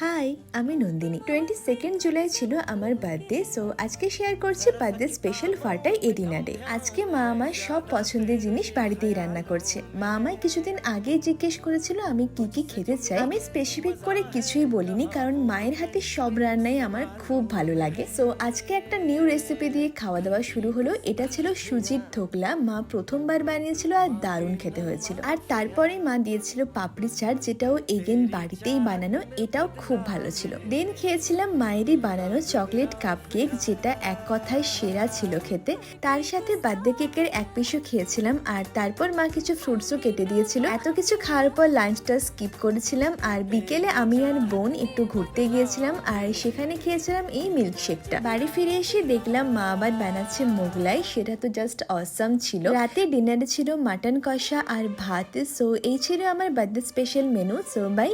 High আমি Nandini. Twenty second July ছিল আমার বার্থডে সো আজকে শেয়ার করছি বার্থডে স্পেশাল ফাটাই এ ডিনারে আজকে মা আমার সব পছন্দের জিনিস বাড়িতেই রান্না করছে। মা আমায় কিছুদিন আগেই জিজ্ঞেস করেছিল, আমি কি কি খেতে চাই? আমি স্পেসিফিক করে কিছুই বলিনি, কারণ মায়ের হাতে সব রান্নাই আমার খুব ভালো লাগে। সো আজকে একটা নিউ রেসিপি দিয়ে খাওয়া দাওয়া শুরু হলো। এটা ছিল সুজির ধোকলা। মা প্রথমবার বানিয়েছিল আর দারুণ খেতে হয়েছিল। আর তারপরে মা দিয়েছিল পাপড়ি চাট, যেটাও এগেন বাড়িতেই বানানো, এটাও খুব ভালো ছিল। দেন খেয়েছিলাম মায়েরই বানানো চকলেট কাপ কেক যেটা এক কথায় সেরা ছিল খেতে। তার সাথে বার্থডে কেকের এক পিসও খেয়েছিলাম আর তারপর মা কিছু ফ্রুটসও কেটে দিয়েছিল। এত কিছু খাওয়ার পর লাঞ্চটা স্কিপ করেছিলাম আর বিকেলে আমি আর বোন একটু ঘুরতে গিয়েছিলাম আর সেখানে খেয়েছিলাম এই মিল্কশেকটা। বাড়ি ফিরে এসে দেখলাম মা আবার বানাচ্ছে মোগলাই, সেটা তো জাস্ট অসাম ছিল। রাতে ডিনারে ছিল মাটন কষা আর ভাত সো এই ছিল আমার birthday special menu so bye